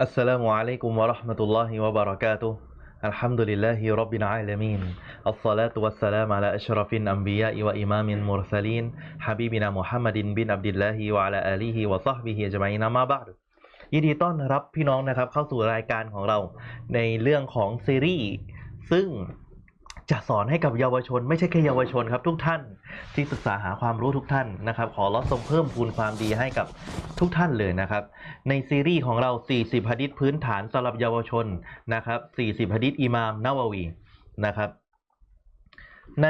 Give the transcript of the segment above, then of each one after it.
السلام عليكم ورحمة الله وبركاته الحمد لله رب العالمين الصلاة والسلام على أشرف الأنبياء وإمام المرسلين حبيبنا محمد بن عبد الله وعلى آله وصحبه أجمعين ما بعد ยินดีต้อนรับพี่น้องนะครับเข้าสู่รายการของเราในเรื่องของซีรีส์ซึ่ง จะสอนให้กับเยาวชน ไม่ใช่แค่เยาวชนครับ ทุกท่านที่ศึกษาหาความรู้ทุกท่านนะครับ ขอรับส่งเพิ่มพูนความดีให้กับทุกท่านเลยนะครับ ในซีรีส์ของเรา 40ฮะดิษพื้นฐานสำหรับเยาวชนนะครับ 40ฮะดิษอิมามนาววีนะครับ ใน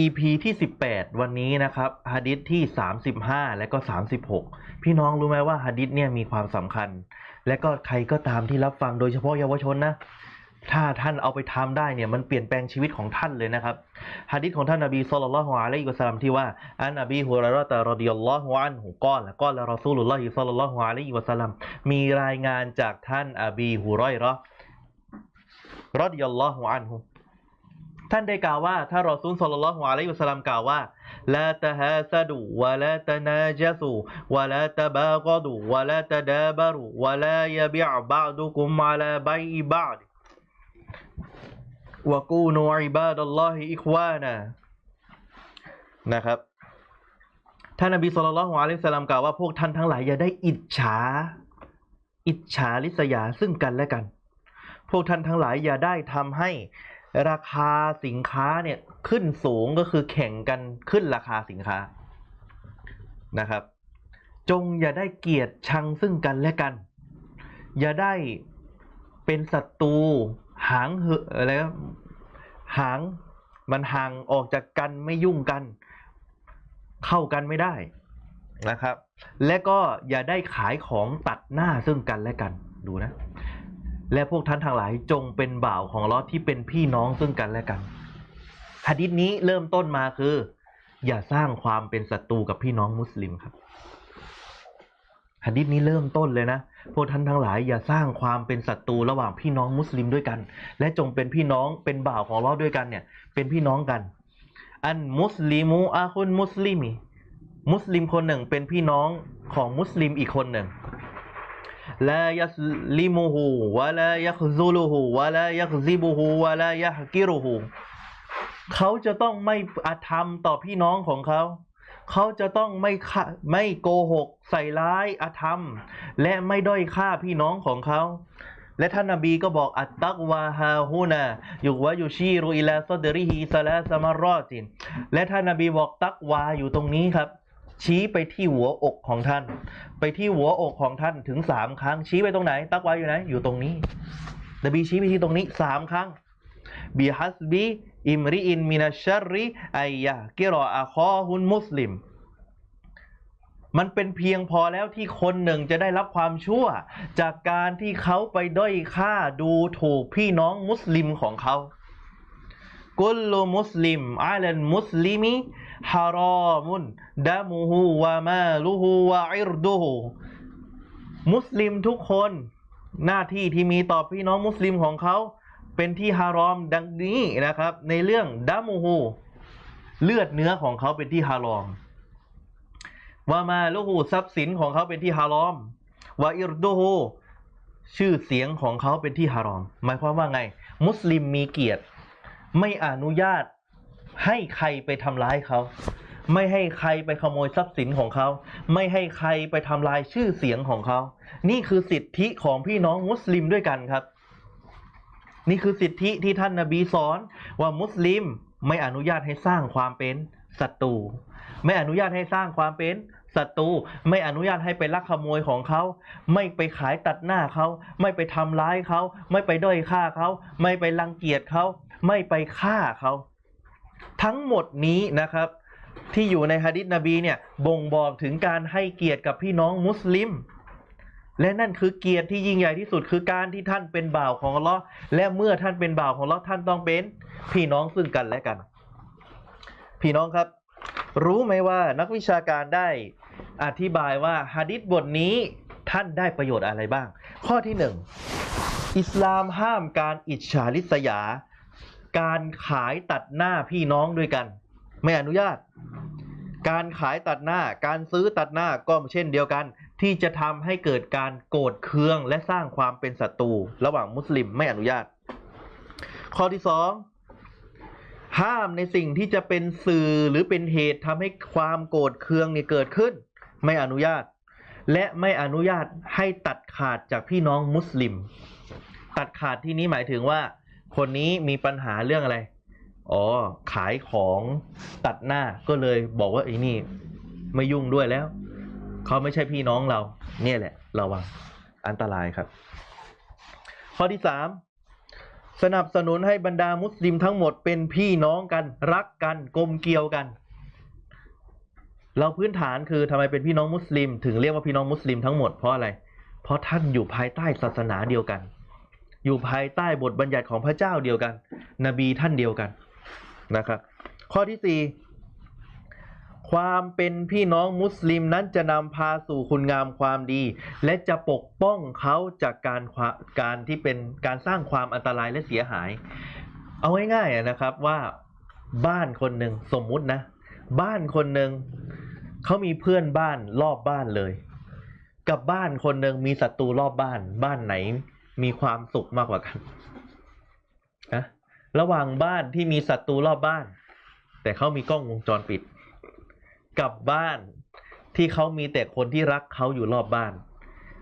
EP ที่ 18 วันนี้นะครับฮะดิษที่ 35 และก็ 36 พี่น้องรู้ไหมว่าฮะดิษเนี่ยมีความสำคัญ และก็ใครก็ตามที่รับฟังโดยเฉพาะเยาวชนนะ ถ้าท่านเอาไปทำได้เนี่ยมันเปลี่ยนแปลงชีวิตของท่านเลยนะครับฮะดิษของท่านนบีศ็อลลัลลอฮุอะลัยฮิวะซัลลัมที่ว่าอันนบีฮุรอยเราะตะรอฎิยัลลอฮุอันฮุกอลกอลรอซูลุลลอฮิศ็อลลัลลอฮุอะลัยฮิวะซัลลัมมีรายงานจากท่านอบีฮุรอยเราะห์รอฎิยัลลอฮุอันฮุท่านได้กล่าวว่าถ้ารอซูลศ็อลลัลลอฮุอะลัยฮิวะซัลลัมกล่าวว่าลาตะฮาซะดูวะลาตะนาจซูวะลาตะบากดูวะลาตะดาบารุวะลายะบิอ์บะดุกุมอะลาบัยบะด วกูนูอิบาดัลลอฮิอิควานะนะครับท่านนบีศ็อลลัลลอฮุอะลัยฮิวะซัลลัมกล่าวว่าพวกท่านทั้งหลายอย่าได้อิจฉา อิจฉาริษยาซึ่งกันและกัน พวกท่านทั้งหลายอย่าได้ทำให้ราคาสินค้าเนี่ยขึ้นสูงก็คือแข่งกันขึ้นราคาสินค้านะครับ จงอย่าได้เกลียดชังซึ่งกันและกัน อย่าได้เป็นศัตรู หางเหอะอะไรหางมันห่างออกจากกันไม่ยุ่งกัน เข้ากันไม่ได้นะครับ และก็อย่าได้ขายของตัดหน้าซึ่งกันและกันดูนะ และพวกท่านทั้งหลายจงเป็นบ่าวของลอที่เป็นพี่น้องซึ่งกันและกันหะดิษนี้เริ่มต้นมาคือ อย่าสร้างความเป็นศัตรูกับพี่น้องมุสลิมครับ ฮะดิษนี้เริ่มต้นเลยนะพวกท่านทั้งหลายอย่าสร้างความเป็นศัตรูระหว่างพี่น้องมุสลิมด้วยกัน และจงเป็นพี่น้องเป็นบ่าวของเราด้วยกันเนี่ย เป็นพี่น้องกัน อันมุสลิมูอาคุนมุสลิมีมุสลิมคนหนึ่งเป็นพี่น้องของมุสลิมอีกคนหนึ่งลายัสลิมูฮูวะลายักซูลูฮูวะลายักซิบูฮูวะลายักกิรูฮูเขาจะต้องไม่อาธรรมต่อพี่น้องของเขา เขาจะต้องไม่ไม่โกหก ใส่ร้ายอาธรรม และไม่ด้อยค่าพี่น้องของเขา และท่านนบีก็บอกอัตตักวาฮาฮูนาอยุวะยุชีรุอิลาซอดริฮีซาลาสมารอติน และท่านนบีบอกตักวาอยู่ตรงนี้ครับ ชี้ไปที่หัวอกของท่าน ไปที่หัวอกของท่านถึงสามครั้ง ชี้ไปตรงไหน ตักวาอยู่ไหนอยู่ตรงนี้นบีชี้ไปที่ตรงนี้สามครั้งบิฮัสบี อิมริอินมินัชชริไอยะกิรออาคอฮุนมุสลิม มันเป็นเพียงพอแล้วที่คนหนึ่งจะได้รับความชั่ว จากการที่เขาไปด้อยค่าดูถูกพี่น้องมุสลิมของเขากุลลมุสลิมอาลันมุสลิมีฮารอมุนดามูฮูวามาลูฮูวาอิรดูฮูมุสลิมทุกคนหน้าที่ที่มีต่อพี่น้องมุสลิมของเขา เป็นที่ฮารอมดังนี้นะครับ ในเรื่องดามูฮูเลือดเนื้อของเขาเป็นที่ฮารอมวามาลูฮูทรัพย์สินของเขาเป็นที่ฮารอมวาอิรดูฮูชื่อเสียงของเขาเป็นที่ฮารอม หมายความว่าไง มุสลิมมีเกียรติ ไม่อนุญาตให้ใครไปทำร้ายเขา ไม่ให้ใครไปขโมยทรัพย์สินของเขา ไม่ให้ใครไปทำลายชื่อเสียงของเขา นี่คือสิทธิของพี่น้องมุสลิมด้วยกันครับ นี่คือสิทธิที่ท่านนาบีสอน ว่ามุสลิมไม่อนุญาตให้สร้างความเป็นศัตรูไม่อนุญาตให้สร้างความเป็นศัตรูไม่อนุญาตให้ไปลักขโมยของเขา ไม่ไปขายตัดหน้าเขา ไม่ไปทำร้ายเขา ไม่ไปด้อยค่าเขา ไม่ไปรังเกียจเขา ไม่ไปฆ่าเขา ทั้งหมดนี้นะครับ ที่อยู่ในฮะดิษนบีเนี่ยบ่งบอกถึงการให้เกียรติกับพี่น้องมุสลิม และนั่นคือเกียรติที่ยิ่งใหญ่ที่สุดคือการที่ท่านเป็นบ่าวของอัลลอฮ์และเมื่อท่านเป็นบ่าวของอัลลอฮ์ท่านต้องเป็นพี่น้องซึ่งกันและกัน พี่น้องครับ รู้ไหมว่านักวิชาการได้อธิบายว่าฮะดิษบทนี้ท่านได้ประโยชน์อะไรบ้าง ข้อที่หนึ่งอิสลามห้ามการอิจฉาริษยา การขายตัดหน้าพี่น้องด้วยกัน ไม่อนุญาต การขายตัดหน้า การซื้อตัดหน้าก็เช่นเดียวกัน ที่จะทำให้เกิดการโกรธเคืองและสร้างความเป็นศัตรูระหว่างมุสลิมไม่อนุญาต ข้อที่สองห้ามในสิ่งที่จะเป็นสื่อหรือเป็นเหตุทำให้ความโกรธเคืองเนี่ยเกิดขึ้น ไม่อนุญาต และไม่อนุญาตให้ตัดขาดจากพี่น้องมุสลิม ตัดขาดที่นี้หมายถึงว่า คนนี้มีปัญหาเรื่องอะไรอ๋อขายของตัดหน้าก็เลยบอกว่าไอ้นี่ ไม่ยุ่งด้วยแล้ว เขาไม่ใช่พี่น้องเรา เนี่ยแหละ ระวังอันตรายครับ ข้อที่สามสนับสนุนให้บรรดามุสลิมทั้งหมดเป็นพี่น้องกัน รักกันกลมเกลียวกัน เราพื้นฐานคือทำไมเป็นพี่น้องมุสลิม ถึงเรียกว่าพี่น้องมุสลิมทั้งหมดเพราะอะไร เพราะท่านอยู่ภายใต้ศาสนาเดียวกัน อยู่ภายใต้บทบัญญัติของพระเจ้าเดียวกัน นบีท่านเดียวกันนะครับ ข้อที่สี่ ความเป็นพี่น้องมุสลิมนั้นจะนำพาสู่คุณงามความดี และจะปกป้องเขาจากการาการที่เป็นการสร้างความอันตรายและเสียหาย เอาง่ายๆนะครับว่าบ้านคนหนึ่งสมมุตินะ บ้านคนหนึ่งเขามีเพื่อนบ้านรอบบ้านเลย กับบ้านคนหนึ่งมีศัตรูรอบบ้าน บ้านไหนมีความสุขมากกว่ากันนะระหว่างบ้านที่มีศัตรูรอบบ้าน แต่เขามีกล้องวงจรปิด กับบ้านที่เขามีแต่คนที่รักเขาอยู่รอบบ้าน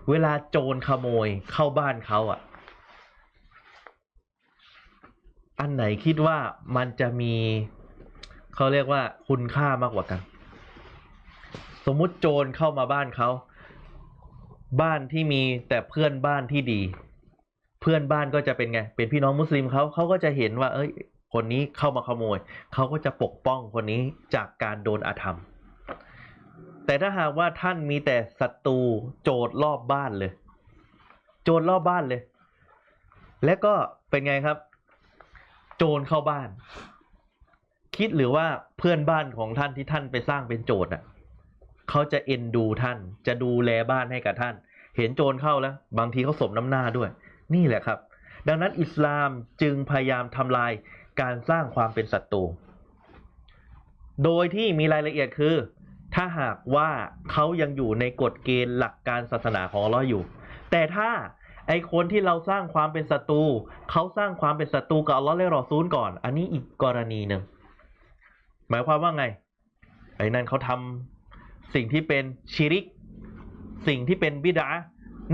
เวลาโจรขโมยเข้าบ้านเขาอะ อันไหนคิดว่ามันจะมีเขาเรียกว่าคุณค่ามากกว่ากัน สมมุติโจรเข้ามาบ้านเขา บ้านที่มีแต่เพื่อนบ้านที่ดี เพื่อนบ้านก็จะเป็นไง เป็นพี่น้องมุสลิมเขาเขาก็จะเห็นว่า เอ้ย คนนี้เข้ามาขโมย เขาก็จะปกป้องคนนี้จากการโดนอาธรรม แต่ถ้าหากว่าท่านมีแต่ศัตรูโจรรอบบ้านเลย โจรรอบบ้านเลย และก็เป็นไงครับ โจรเข้าบ้าน คิดหรือว่าเพื่อนบ้านของท่านที่ท่านไปสร้างเป็นโจรอะเขาจะเอ็นดูท่าน จะดูแลบ้านให้กับท่าน เห็นโจรเข้าแล้ว บางทีเขาสมน้ำหน้าด้วย นี่แหละครับ ดังนั้นอิสลามจึงพยายามทำลายการสร้างความเป็นศัตรูโดยที่มีรายละเอียดคือ ถ้าหากว่าเขายังอยู่ในกฎเกณฑ์หลักการศาสนาของลเลออยู่ แต่ถ้าไอคนที่เราสร้างความเป็นศัตรูเขาสร้างความเป็นศัตรูกับอัลลอฮ์และรอซูลก่อน อันนี้อีกกรณีหนึ่งหมายความว่าไง ไอ้นั่นเขาทำสิ่งที่เป็นชิริก สิ่งที่เป็นบิดา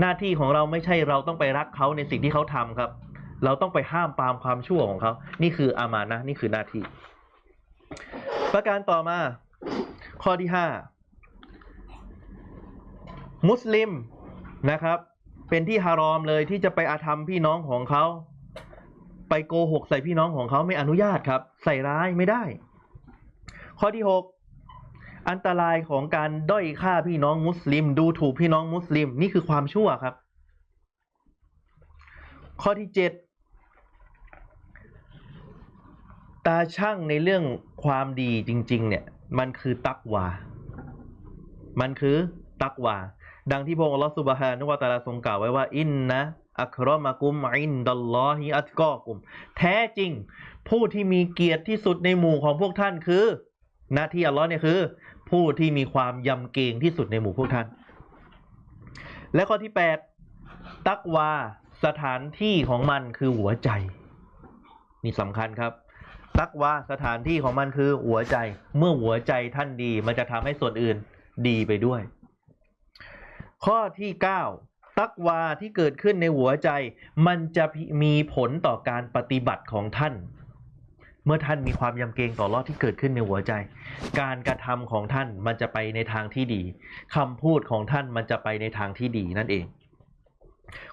หน้าที่ของเราไม่ใช่เราต้องไปรักเขาในสิ่งที่เขาทำครับ เราต้องไปห้ามปามความชั่วของเขา นี่คืออามานะนี่คือหน้าที่ ประการต่อมา ข้อที่ห้ามุสลิมนะครับ เป็นที่ฮารอมเลยที่จะไปอาธรรมพี่น้องของเขา ไปโกหกใส่พี่น้องของเขาไม่อนุญาตครับ ใส่ร้ายไม่ได้ ข้อที่หกอันตรายของการด้อยค่าพี่น้องมุสลิม ดูถูกพี่น้องมุสลิมนี่คือความชั่วครับ ข้อที่เจ็ดตาช่างในเรื่องความดีจริง ๆ เนี่ย มันคือตักวา มันคือตักวา ดังที่พระองค์อัลลอฮฺสุบฮานุวะตาลาทรงกล่าวไว้ว่า อินนะอัครมะกุมอินดัลลอฮิอัตกอกุม แท้จริง ผู้ที่มีเกียรติที่สุดในหมู่ของพวกท่านคือ หน้าที่อัลลอฮ์เนี่ยคือ ผู้ที่มีความยำเกรงที่สุดในหมู่พวกท่าน และข้อที่แปดตักวาสถานที่ของมันคือหัวใจ นี่สำคัญครับ ตักวาสถานที่ของมันคือหัวใจ เมื่อหัวใจท่านดี มันจะทำให้ส่วนอื่นดีไปด้วย ข้อที่เก้าตักวาที่เกิดขึ้นในหัวใจ มันจะมีผลต่อการปฏิบัติของท่าน เมื่อท่านมีความยำเกรงต่อรอดที่เกิดขึ้นในหัวใจ การกระทำของท่านมันจะไปในทางที่ดีคำพูดของท่านมันจะไปในทางที่ดีนั่นเอง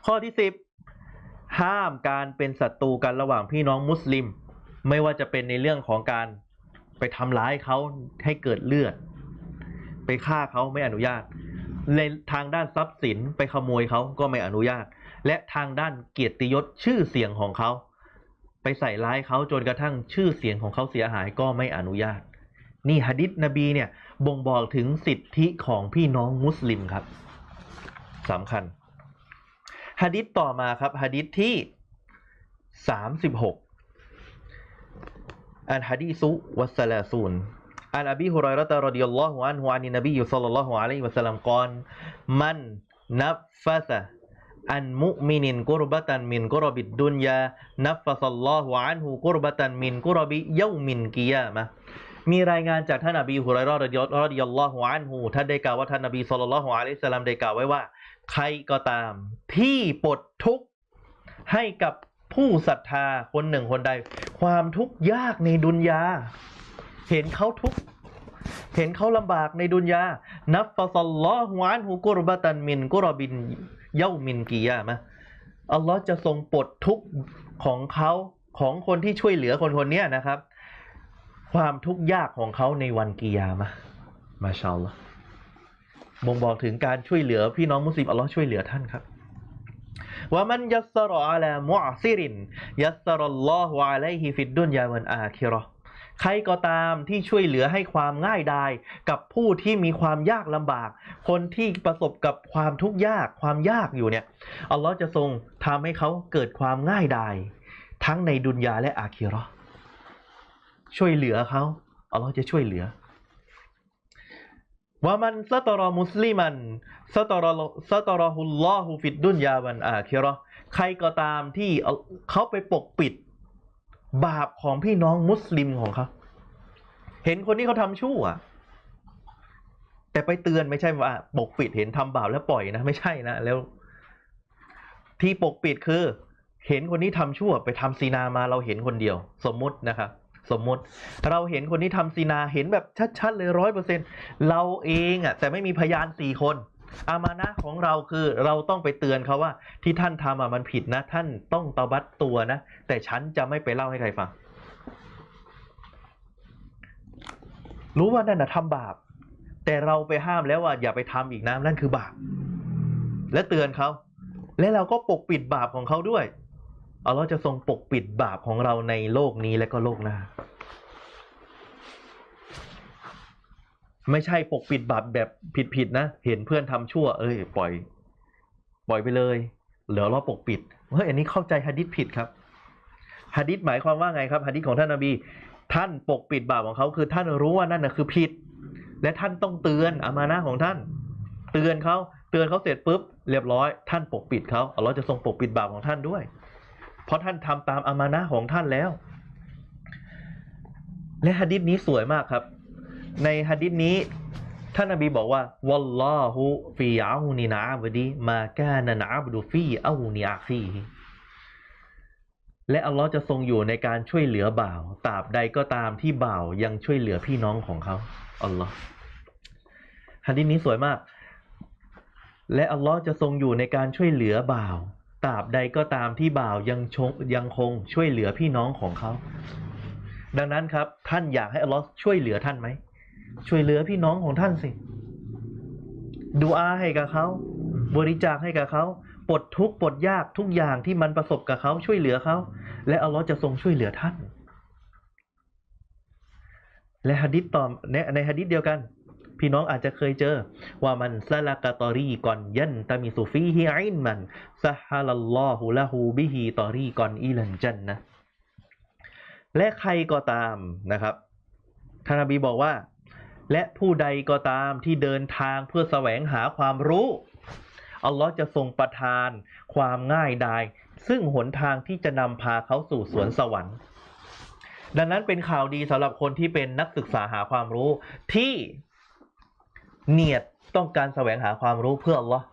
ข้อที่สิบห้ามการเป็นศัตรูกันระหว่างพี่น้องมุสลิม ไม่ว่าจะเป็นในเรื่องของการไปทำร้ายเขาให้เกิดเลือด ไปฆ่าเขาไม่อนุญาต ในทางด้านทรัพย์สินไปขโมยเขาก็ไม่อนุญาต และทางด้านเกียรติยศชื่อเสียงของเขา ไปใส่ร้ายเขาจนกระทั่งชื่อเสียงของเขาเสียหายก็ไม่อนุญาต นี่ฮะดิษนบีเนี่ยบ่งบอกถึงสิทธิของพี่น้องมุสลิมครับสำคัญฮะดิษต่อมาครับฮะดิษที่สามสิบหก อันฮะดีซุวัสลาซูน عن أبي هريرة رضي الله عنه عن النبي صلى الله عليه وسلم قال من نفس عن مؤمن قربة من قرب الدنيا نفس الله عنه قربة من قرب يوم القيامة มีรายงานจากท่านอบีฮุไรเราะห์รอดิยัลลอฮุอันฮูท่านได้กล่าวว่าท่านนบีศ็อลลัลลอฮุอะลัยฮิสสลามได้กล่าวไว้ว่า ใครก็ตามที่ปลดทุกข์ให้กับ ผู้ศรัทธาคนหนึ่งคนใด ความทุกข์ยากในดุนยา เห็นเขาทุกข์เห็นเขาลำบากในดุนยา นับฟะซัลลอฮุอันฮูกุรบะตันมินกุรบินเย้ามินกียามะอัลลอฮ์จะทรงปลดทุกข์ของเขาของคนที่ช่วยเหลือคนคนนี้นะครับ ความทุกข์ยากของเขาในวันกิยามะมาชาอัลลอฮ์บ่งบอกถึงการช่วยเหลือพี่น้องมุสลิมอัลลอฮ์ช่วยเหลือท่านครับ ว่ามันยัสรออาลามุอซิรินยัสรอลลอฮุอะลัยฮิฟิดดุนยาวันอาคิราะห์ใครก็ตามที่ช่วยเหลือให้ความง่ายดายกับผู้ที่มีความยากลำบาก คนที่ประสบกับความทุกข์ยากความยากอยู่เนี่ยอัลลอฮ์จะทรงทำให้เขาเกิดความง่ายดายทั้งในดุนยาและอาคิราะห์ช่วยเหลือเขาอัลลอฮ์จะช่วยเหลือ ว่ามันสตรอมุสลิมันสตรอสตรอฮุลลอฮุฟิดดุนยาวันอาคิราะห์ใครก็ตามที่เขาไปปกปิด บาปของพี่น้องมุสลิมของเขาเห็นคนที่เขาทำชั่วแต่ไปเตือนไม่ใช่ว่า ปกปิดเห็นทำบาปแล้วปล่อยนะ ไม่ใช่นะแล้ว ที่ปกปิดคือ เห็นคนนี้ทำชั่ว ไปทำซีนามาเราเห็นคนเดียว สมมตินะครับ สมมติ เราเห็นคนที่ทำซีนาเห็นแบบชัดๆเลยร้อยเปอร์เซ็นเราเองอะแต่ไม่มีพยานสี่คน อามานะของเราคือเราต้องไปเตือนเขาว่า ที่ท่านทำอะมันผิดนะ ท่านต้องตบัดตัวนะ แต่ฉันจะไม่ไปเล่าให้ใครฟัง รู้ว่านั่นน่ะทำบาป แต่เราไปห้ามแล้วว่าอย่าไปทำอีกนะนั่นคือบาปและเตือนเขาและเราก็ปกปิดบาปของเขาด้วย อัลลอฮ์จะทรงปกปิดบาปของเราในโลกนี้และก็โลกหน้า ไม่ใช่ปกปิดบาปแบบผิดๆนะ เห็นเพื่อนทำชั่ว เอ้ยปล่อย ปล่อยไปเลย เหลือเราปกปิดเฮ้ยอันนี้เข้าใจฮะดิษผิดครับฮะดิษหมายความว่าไงครับฮะดิษของท่านนบี ท่านปกปิดบาปของเขาคือท่านรู้ว่านั่นนะคือผิด และท่านต้องเตือนอามานะของท่าน เตือนเขาเตือนเขาเสร็จปุ๊บเรียบร้อย ท่านปกปิดเขาอัลลอฮ์จะทรงปกปิดบาปของท่านด้วย เพราะท่านทำตามอามานะของท่านแล้ว และฮะดิษนี้สวยมากครับ ในฮะดิษนี้ท่านนบีบอกว่าวัลลอฮุฟีอาูนีนาบดีมากานะนาอับดุฟีอาูนีอาคีฮิและอัลลอฮ์จะทรงอยู่ในการช่วยเหลือบ่าวตราบใดก็ตามที่บ่าวยังช่วยเหลือพี่น้องของเขาอัลลอฮ์ฮะดิษนี้สวยมาก และอัลลอฮ์จะทรงอยู่ในการช่วยเหลือบ่าว ตราบใดก็ตามที่บ่าวยังชงยังคงช่วยเหลือพี่น้องของเขา ดังนั้นครับท่านอยากให้อัลลอฮ์ช่วยเหลือท่านไหม ช่วยเหลือพี่น้องของท่านสิ ดูอาให้กับเขา บริจาคให้กับเขาปลดทุกข์ปลดยากทุกอย่างที่มันประสบกับเขาช่วยเหลือเขา และอัลลอฮ์จะทรงช่วยเหลือท่าน และฮะดิษต่อในในฮะดิษเดียวกัน พี่น้องอาจจะเคยเจอ ว่ามันซาลากะตอรีก่อนยันตามิสุฟีฮิอินมันซะฮาลัลลอฮุละฮูบิฮิตอรีก่อนอีลันจันนะและใครก็ตามนะครับท่านนบีบอกว่า และผู้ใดก็ตามที่เดินทางเพื่อแสวงหาความรู้อัลลอฮ์จะทรงประทานความง่ายดาย ซึ่งหนทางที่จะนำพาเขาสู่สวนสวรรค์ ดังนั้นเป็นข่าวดีสำหรับคนที่เป็นนักศึกษาหาความรู้ที่ เนียดต้องการแสวงหาความรู้เพื่ออัลลอฮ์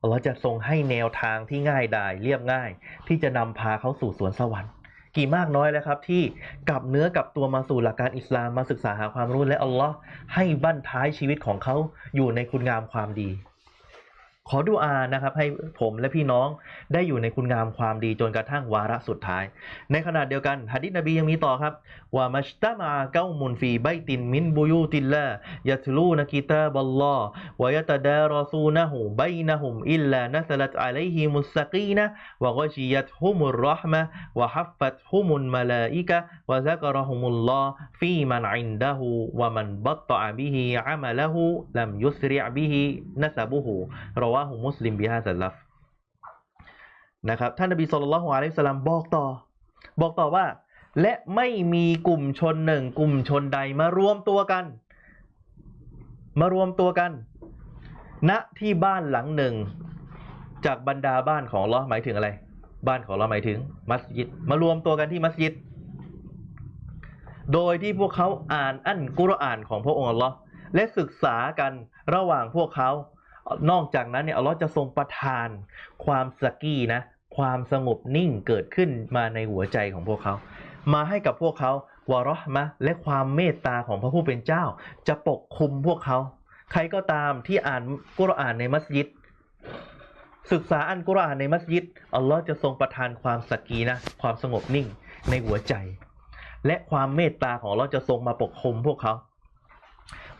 อัลลอฮ์จะทรงให้แนวทางที่ง่ายดายเรียบง่าย ที่จะนำพาเขาสู่สวนสวรรค์ กี่มากน้อยแล้วครับ ที่กลับเนื้อกลับตัวมาสู่หลักการอิสลามมาศึกษาหาความรู้และอัลลอฮ์ให้บั้นท้ายชีวิตของเขาอยู่ในคุณงามความดี ขอดูอานะครับให้ผมและพี่น้องได้อยู่ในคุณงามความดีจนกระทั่งวาระสุดท้าย ในขณะเดียวกันฮะดิษนบียังมีต่อครับว่ามัชตะมาเก้ามุนฟีใบตินมินบุยูติลลายัตลูนกิตาบัลลอฮ์วยัตดารซูนะฮูบัยนะฮุมอิลลานัสลัตอะลัยฮิมุสกีนะวะกชิยัตฮุมุรรห์มะวะฮัฟฟัตฮุมุลมะลาอิกะวะซักรฮุมุลลอฮ์ฟีมันอินดะฮูวะมันบัตตะบิฮิอะมะละฮูลัมยุสริอบิฮินัสบุฮูรอวาฮุมุสลิมบิฮาซัลลัฟนะครับท่านนบีสุลต่านละฮ์อะลัยฮิสลามบอกต่อ บอกต่อว่า และไม่มีกลุ่มชนหนึ่ง กลุ่มชนใดมารวมตัวกัน มารวมตัวกัน ณที่บ้านหลังหนึ่ง จากบรรดาบ้านของลอหมายถึงอะไร บ้านของเราหมายถึง มัสยิด มารวมตัวกันที่มัสยิด โดยที่พวกเขาอ่านอันกุรอานของพระองค์อัลลอฮ์และศึกษากันระหว่างพวกเขา นอกจากนั้นเนี่ยอัลลอฮ์จะทรงประทานความสกีนะ ความสงบนิ่งเกิดขึ้นมาในหัวใจของพวกเขา มาให้กับพวกเขาวะเระห์มะและความเมตตาของพระผู้เป็นเจ้า จะปกคลุมพวกเขา ใครก็ตามที่อ่านกุรอานในมัสยิด ศึกษาอันกุรอานในมัสยิดอัลลอฮ์จะทรงประทานความสกีนะ ความสงบนิ่งในหัวใจ และความเมตตาของอัลลอฮ์จะทรงมาปกคลุมพวกเขา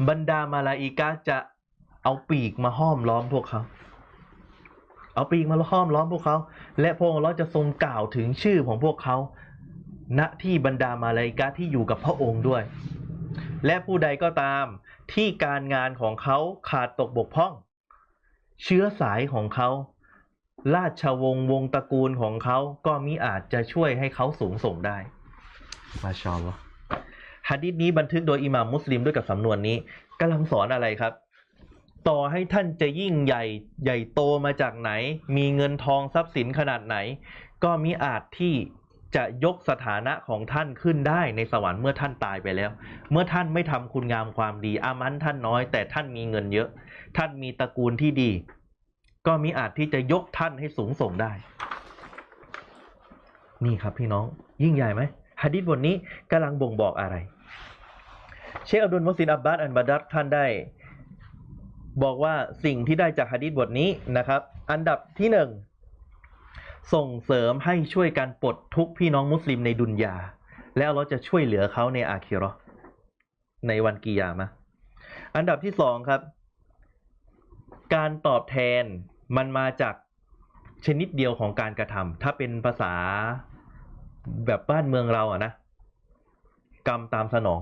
บรรดามาลาอิกะห์จะ เอาปีกมาห้อมล้อมพวกเขา เอาปีกมาห้อมล้อมพวกเขา และพระองค์อัลเลอฮ์จะทรงกล่าวถึงชื่อของพวกเขา ณที่บรรดามาลาอิกะห์ที่อยู่กับพระองค์ด้วย และผู้ใดก็ตามที่การงานของเขาขาดตกบกพร่อง เชื้อสายของเขา ราชวงศ์วงศ์ตระกูลของเขาก็มิอาจจะช่วยให้เขาสูงส่งได้ มาชาอัลลอฮ์ฮะดิษนี้บันทึกโดยอิหม่ามมุสลิมด้วยกับสำนวนนี้กำลังสอนอะไรครับ ต่อให้ท่านจะยิ่งใหญ่ใหญ่โตมาจากไหน มีเงินทองทรัพย์สินขนาดไหน ก็มิอาจที่จะยกสถานะของท่านขึ้นได้ในสวรรค์เมื่อท่านตายไปแล้ว เมื่อท่านไม่ทำคุณงามความดี อามันท่านน้อย แต่ท่านมีเงินเยอะ ท่านมีตระกูลที่ดี ก็มิอาจที่จะยกท่านให้สูงส่งได้ นี่ครับพี่น้อง ยิ่งใหญ่ไหมฮะดิษบทนี้กำลังบ่งบอกอะไร เชคอับดุลมุสินอับบาสอันบาดัดท่านได้ บอกว่าสิ่งที่ได้จากฮะดิษบทนี้นะครับ อันดับที่หนึ่งส่งเสริมให้ช่วยกันปลดทุกพี่น้องมุสลิมในดุนยา แล้วเราจะช่วยเหลือเขาในอาคิราะห์ในวันกิยามะอันดับที่สองครับ การตอบแทนมันมาจากชนิดเดียวของการกระทำถ้าเป็นภาษาแบบบ้านเมืองเราอะนะ กรรมตามสนอง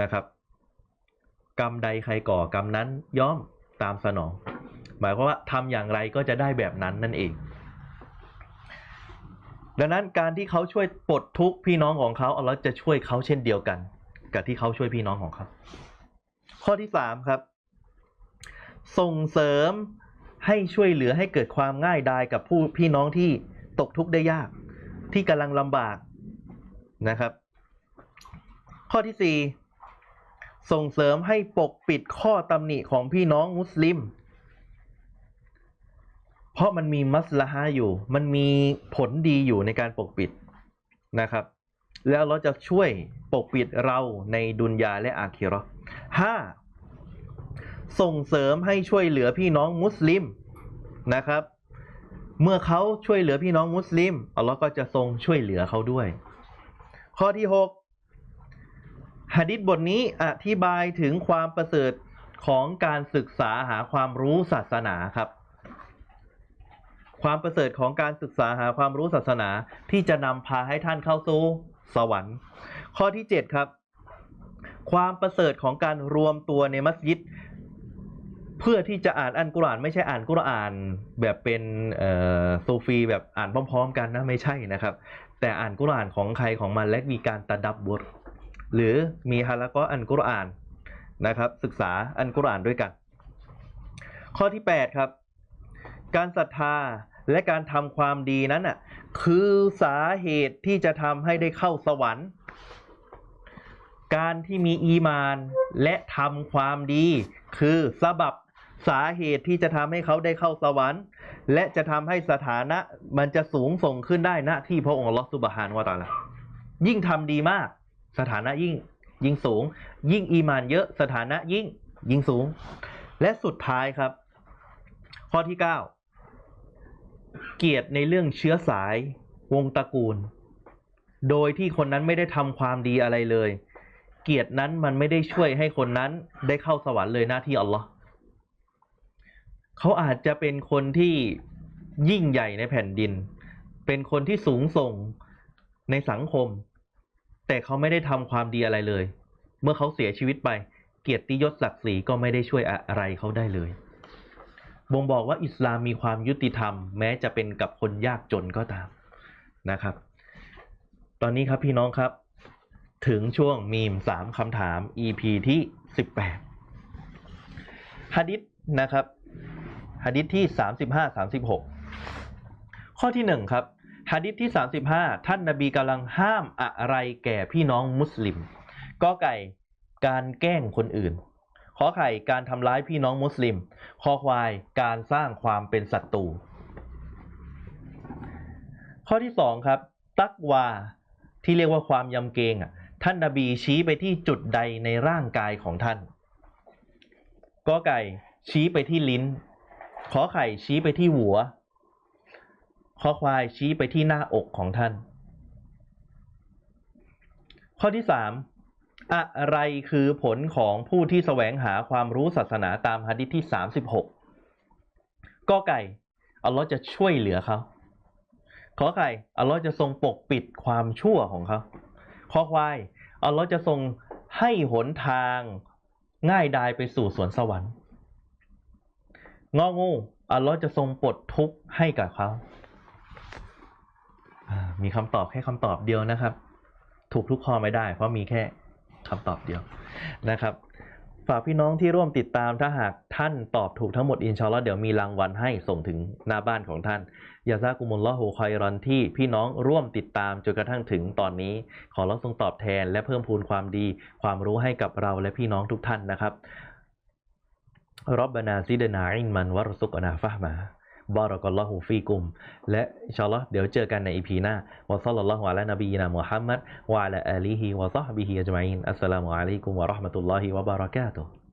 นะครับ กรรมใดใครก่อกรรมนั้นย่อมตามสนอง หมายความว่าทำอย่างไรก็จะได้แบบนั้นนั่นเอง ดังนั้นการที่เขาช่วยปลดทุกข์พี่น้องของเขาอัลเลอฮ์จะช่วยเขาเช่นเดียวกัน กับที่เขาช่วยพี่น้องของเขา ข้อที่สามครับ ส่งเสริมให้ช่วยเหลือให้เกิดความง่ายดายกับผู้พี่น้องที่ตกทุกข์ได้ยาก ที่กำลังลำบากนะครับ ข้อที่สี่ ส่งเสริมให้ปกปิดข้อตำหนิของพี่น้องมุสลิม เพราะมันมีมัสลาฮะอยู่ มันมีผลดีอยู่ในการปกปิดนะครับ แล้วเราจะช่วยปกปิดเราในดุนยาและอาคีรอห้าส่งเสริมให้ช่วยเหลือพี่น้องมุสลิมนะครับ เมื่อเขาช่วยเหลือพี่น้องมุสลิมอัลลอฮ์ก็จะทรงช่วยเหลือเขาด้วย ข้อที่ 6 ฮะดิษบทนี้อธิบายถึงความประเสริฐของการศึกษาหาความรู้ศาสนาครับ ความประเสริฐของการศึกษาหาความรู้ศาสนาที่จะนำพาให้ท่านเข้าสู่สวรรค์ ข้อที่ 7 ครับ ความประเสริฐของการรวมตัวในมัสยิด เพื่อที่จะอ่านอัลกุรอาน ไม่ใช่อ่านกุรอานแบบเป็นโซฟีแบบอ่านพร้อม ๆ กันนะไม่ใช่นะครับ แต่อ่านกุรอานของใครของมันและมีการตะดับบท หรือมีฮาละก็อันกุรอานนะครับ ศึกษาอันกุรอานด้วยกัน ข้อที่ 8 ครับ การศรัทธาและการทำความดีนั้นน่ะคือสาเหตุที่จะทำให้ได้เข้าสวรรค์ การที่มีอีมานและทำความดี คือสาบับสาเหตุที่จะทำให้เขาได้เข้าสวรรค์ และจะทำให้สถานะมันจะสูงส่งขึ้นได้ณที่พระองค์ลอสุบฮานวะตะอาลายิ่งทำดีมาก สถานะยิ่งยิ่งสูง ยิ่งอีมานเยอะสถานะยิ่งยิ่งสูง และสุดท้ายครับ ข้อที่ 9 เกียรติในเรื่องเชื้อสายวงตระกูล โดยที่คนนั้นไม่ได้ทำความดีอะไรเลย เกียรตินั้นมันไม่ได้ช่วยให้คนนั้นได้เข้าสวรรค์เลยหน้าที่อัลลอฮ์เขาอาจจะเป็นคนที่ยิ่งใหญ่ในแผ่นดิน เป็นคนที่สูงส่งในสังคม แต่เขาไม่ได้ทำความดีอะไรเลย เมื่อเขาเสียชีวิตไป เกียรติยศศักดิ์ศรีก็ไม่ได้ช่วยอะไรเขาได้เลย บ่งบอกว่าอิสลามมีความยุติธรรม แม้จะเป็นกับคนยากจนก็ตามนะครับ ตอนนี้ครับพี่น้องครับ ถึงช่วงมีมสามคำถาม EP ที่ 18ฮะดิษนะครับฮะดิษที่ 35-36 ข้อที่ 1 ครับ ฮะดิษที่ 35 ท่านนบีกำลังห้ามอะไรแก่พี่น้องมุสลิมก็ไก่การแกล้งคนอื่น ขอไข่การทำร้ายพี่น้องมุสลิม คอควายการสร้างความเป็นศัตรูข้อที่สองครับ ตักวาที่เรียกว่าความยำเกรงอะท่านนบีชี้ไปที่จุดใดในร่างกายของท่านก็ไก่ชี้ไปที่ลิ้น ขอไข่ชี้ไปที่หัว ขอควายชี้ไปที่หน้าอกของท่าน ข้อที่สามอะไรคือผลของผู้ที่แสวงหาความรู้ศาสนาตามฮะดิษที่ 36ก็ไก่ อัลลอฮ์จะช่วยเหลือเขา ขอไข่อัลลอฮ์จะทรงปกปิดความชั่วของเขาขอควาย อัลลอฮ์จะทรงให้หนทางง่ายดายไปสู่สวนสวรรค์ งองูอัลลอฮ์จะทรงปลดทุกข์ให้กับเขา มีคำตอบแค่คำตอบเดียวนะครับ ถูกทุกข้อไม่ได้ เพราะมีแค่คำตอบเดียวนะครับฝากพี่น้องที่ร่วมติดตามถ้าหากท่านตอบถูกทั้งหมดอินชาอัลลอฮ์เดี๋ยวมีรางวัลให้ส่งถึงหน้าบ้านของท่านยาซากุมุลลอฮูคอยรอนที่พี่น้องร่วมติดตามจนกระทั่งถึงตอนนี้ ขอรับทรงตอบแทนและเพิ่มพูนความดี ความรู้ให้กับเราและพี่น้องทุกท่านนะครับรบบนาซิดนาอินมันวรสุกอนาฟะมา บารักัลลอฮุฟีกุมและอินชาอัลลอฮ์เดี๋ยวเจอกันในอีพีหน้าวะซัลลัลลอฮุอะลานบีนามุฮัมมัดวะอะลาอาลีฮิวะซอฮบิฮิอัจมัยนอัสสลามุอะลัยกุมวะเราะห์มะตุลลอฮิวะบารากาตุฮ์